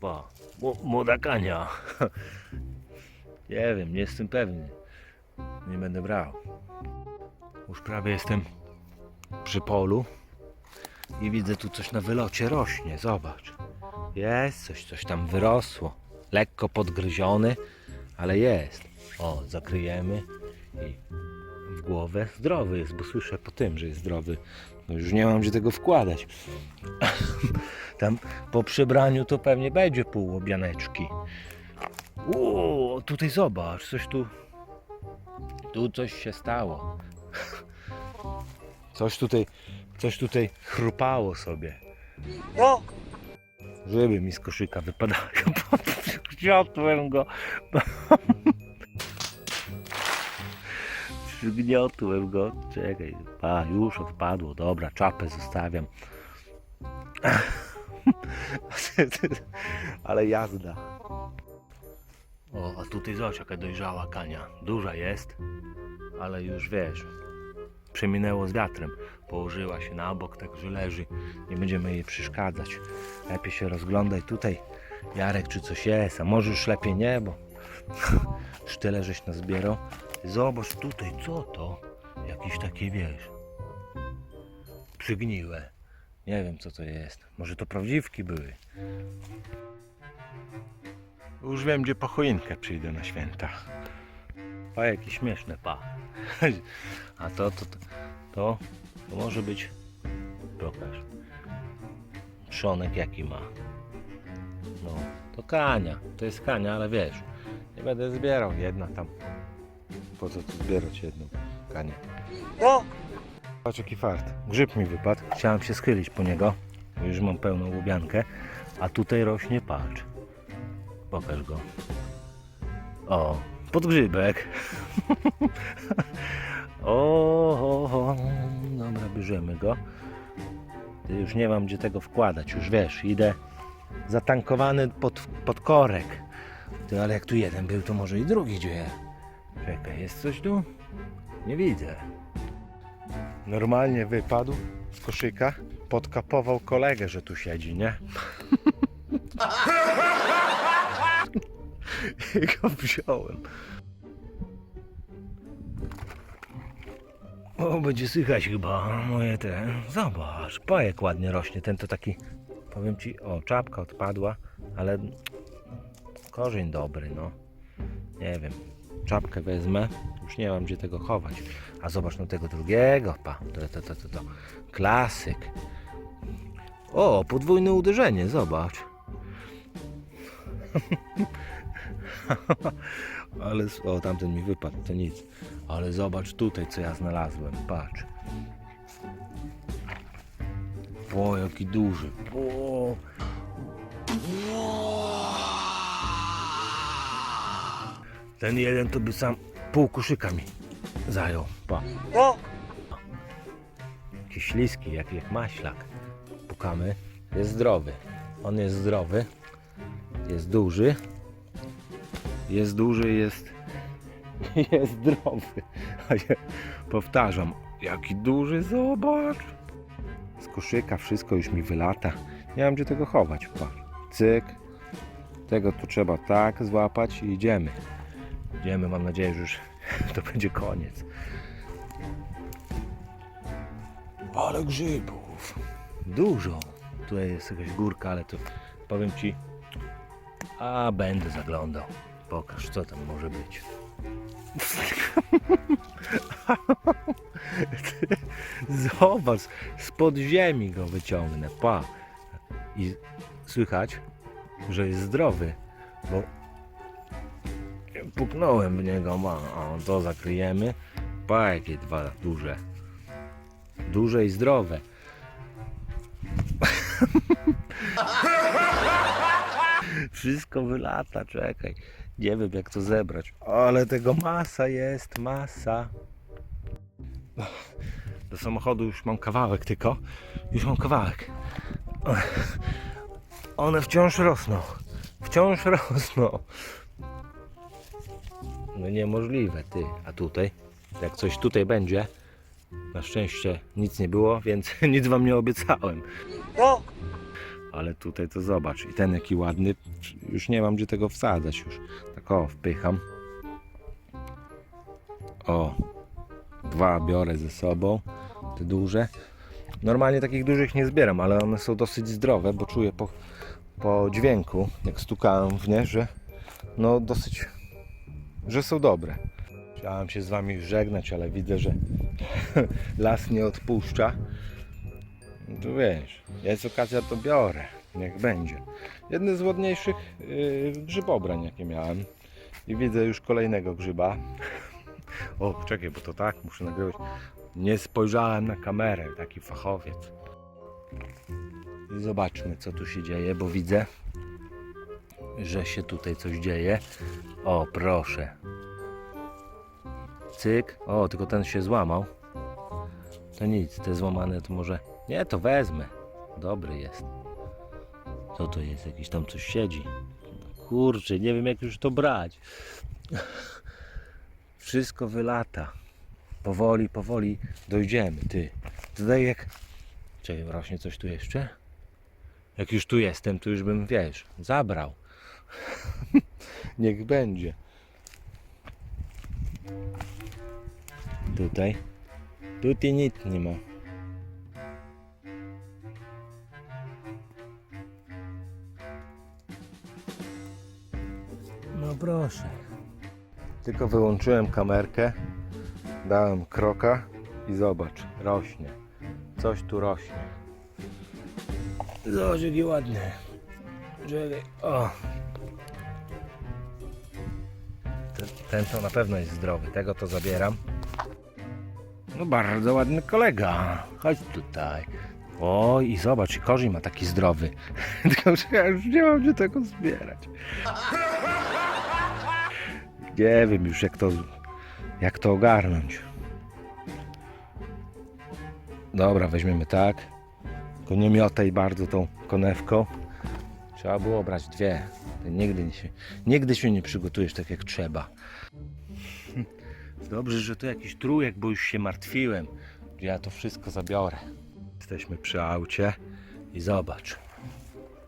Pa, młoda kania. Nie wiem, nie jestem pewny. Nie będę brał. Już prawie jestem przy polu i widzę tu coś na wylocie rośnie. Zobacz. Jest coś, coś tam wyrosło. Lekko podgryziony, ale jest. O, zakryjemy i w głowę zdrowy jest, bo słyszę po tym, że jest zdrowy. No już nie mam gdzie tego wkładać. Tam po przebraniu to pewnie będzie pół łobianeczki. O, tutaj zobacz, coś tu. Tu coś się stało. Coś tutaj, coś tutaj chrupało sobie. No, Żeby mi z koszyka wypadają. Przygniotłem go. Przygniotłem go. Czekaj. A, już odpadło. Dobra, czapę zostawiam. Ale jazda. O, a tutaj zobacz jaka dojrzała kania. Duża jest, ale już wiesz, przeminęło z wiatrem. Położyła się na bok, także leży. Nie będziemy jej przeszkadzać. Lepiej się rozglądaj tutaj, Jarek, czy coś jest, a może już lepiej nie, bo już tyle żeś nazbierał. Zobacz tutaj, co to? Jakieś takie, wiesz, przygniłe. Nie wiem, co to jest. Może to prawdziwki były. Już wiem, gdzie po choinkę przyjdę na święta. A jakie śmieszne, pa. A to, to, to, to, to może być, pokaż, trzonek jaki ma. No, to kania, to jest kania, ale wiesz, nie będę zbierał jedna tam. Po co tu zbierać jedną kanię? no, Patrz jaki fart. Grzyb mi wypadł. Chciałem się schylić po niego. bo Już mam pełną łubiankę. A tutaj rośnie patrz. Pokaż go. O, podgrzybek. o, o, o, dobra, bierzemy go. Już nie mam gdzie tego wkładać. Już wiesz, idę zatankowany pod, pod korek. Ty, ale jak tu jeden był, to może i drugi gdzie? Czekaj, jest coś tu? Nie widzę. Normalnie wypadł z koszyka, podkapował kolegę, że tu siedzi, nie? I go wziąłem. O, będzie słychać chyba moje te. Zobacz, pajek ładnie rośnie. Ten to taki, powiem ci, o, czapka odpadła, ale korzeń dobry, no. Nie wiem, czapkę wezmę, już nie mam gdzie tego chować. A zobacz no tego drugiego, pa, to, to, to, to, to. klasyk. O, podwójne uderzenie, zobacz. Ale, o, tamten mi wypadł, to nic. Ale zobacz tutaj, co ja znalazłem, patrz. O, jaki duży. O. Ten jeden to by sam pół koszyka mi zajął. Pa. no, Jakiś śliski, jak, jak maślak. Pukamy. Jest zdrowy. On jest zdrowy. Jest duży. Jest duży, jest. Jest zdrowy. Powtarzam, jaki duży, zobacz. Z koszyka wszystko już mi wylata. Nie mam gdzie tego chować. Patrz. Cyk. Tego tu trzeba tak złapać i idziemy. Idziemy, mam nadzieję, że już to będzie koniec. Ale grzybów. Dużo. Tutaj jest jakaś górka, ale to powiem ci. A będę zaglądał. Pokaż, co tam może być. Zobacz, spod ziemi go wyciągnę. Pa. I słychać, że jest zdrowy, bo puknąłem w niego. Ma. To zakryjemy. Pa, jakie dwa duże duże i zdrowe. Wszystko wylata, czekaj. Nie wiem jak to zebrać. Ale tego masa jest, masa. Do samochodu już mam kawałek tylko. Już mam kawałek. One wciąż rosną. Wciąż rosną. No niemożliwe, ty. A tutaj? Jak coś tutaj będzie, na szczęście nic nie było, więc nic wam nie obiecałem. no, Ale tutaj to zobacz. I ten jaki ładny. Już nie mam gdzie tego wsadzać już. Tak o, wpycham. O, dwa biorę ze sobą. Te duże. Normalnie takich dużych nie zbieram, ale one są dosyć zdrowe, bo czuję po, po dźwięku, jak stukałem w nie, że no dosyć, że są dobre. Chciałem się z Wami żegnać, ale widzę, że las nie odpuszcza. No to wiesz, jest okazja, to biorę. Niech będzie. Jedny z ładniejszych yy, grzybobrań, jakie miałem. I widzę już kolejnego grzyba. O, czekaj, bo to tak, muszę nagrywać. Nie spojrzałem na kamerę, taki fachowiec. I zobaczmy, co tu się dzieje, bo widzę, że się tutaj coś dzieje. O, proszę. Cyk. O, tylko ten się złamał. To nic, te złamane to może... Nie, to wezmę. Dobry jest. Co to jest? Jakiś tam coś siedzi. Kurczę, nie wiem jak już to brać. Wszystko wylata. Powoli, powoli dojdziemy, ty. Tutaj jak... Czekaj, rośnie coś tu jeszcze? Jak już tu jestem, to już bym, wiesz, zabrał. Niech będzie. Tutaj. Tutaj nic nie ma. No proszę. Tylko wyłączyłem kamerkę, dałem kroka i zobacz, rośnie. Coś tu rośnie. Zobacz jaki ładny. Czekaj, o. Ten, to na pewno jest zdrowy, tego to zabieram. No bardzo ładny kolega. Chodź tutaj. O i zobacz, i korzeń ma taki zdrowy. Tylko że ja już nie mam gdzie tego zbierać. Nie wiem już jak to, jak to ogarnąć. Dobra, weźmiemy tak. Tylko nie miotaj bardzo tą konewką. Trzeba było brać dwie. Ty nigdy się, nigdy się nie przygotujesz tak jak trzeba. Dobrze, że tu jakiś trójek, bo już się martwiłem. Ja to wszystko zabiorę. Jesteśmy przy aucie i zobacz.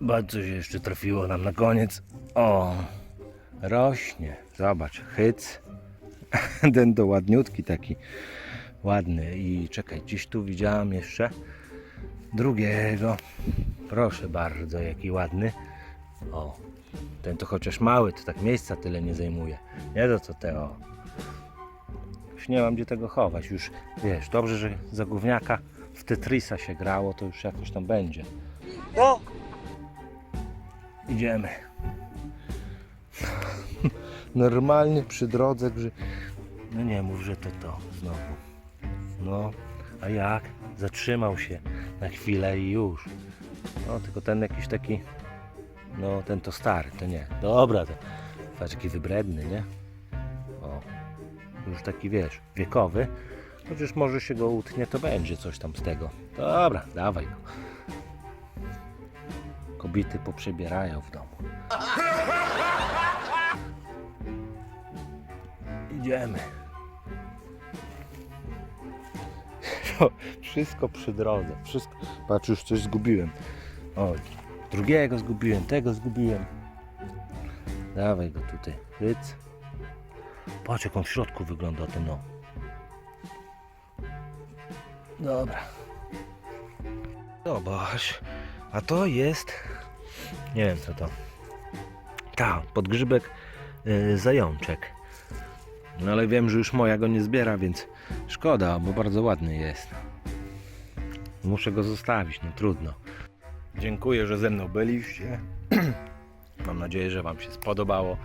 Bardzo się jeszcze trafiło nam na koniec. O, rośnie. Zobacz, hyc. Ten to ładniutki taki. Ładny. I czekaj, gdzieś tu widziałem jeszcze drugiego. Proszę bardzo, jaki ładny. O, ten to chociaż mały, to tak miejsca tyle nie zajmuje. Nie to co te o. Już nie mam gdzie tego chować. Już wiesz, dobrze, że za gówniaka w Tetrisa się grało, to już jakoś tam będzie. No, Idziemy. Normalnie przy drodze grzy... No nie mów, że to to znowu. No, a jak? Zatrzymał się na chwilę i już. No, tylko ten jakiś taki... No, ten to stary, to nie. Dobra, to patrz, jaki wybredny, nie? O, już taki, wiesz, wiekowy. Chociaż może się go utnie, to będzie coś tam z tego. Dobra, dawaj go. Kobiety poprzebierają w domu. Idziemy. Wszystko przy drodze. Wszystko. Patrz, już coś zgubiłem. O, drugiego zgubiłem, tego zgubiłem. Dawaj go tutaj. Hyc. Patrz, jak on w środku wygląda ten no. Dobra. Zobacz. A to jest. Nie wiem co to. Ta, podgrzybek yy, zajączek. No ale wiem, że już moja go nie zbiera, więc szkoda, bo bardzo ładny jest. Muszę go zostawić, no trudno. Dziękuję, że ze mną byliście. Mam nadzieję, że Wam się spodobało.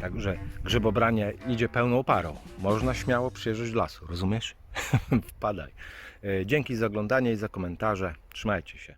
Także grzybobranie idzie pełną parą. Można śmiało przyjeżdżać do lasu, rozumiesz? Wpadaj. E, Dzięki za oglądanie i za komentarze. Trzymajcie się.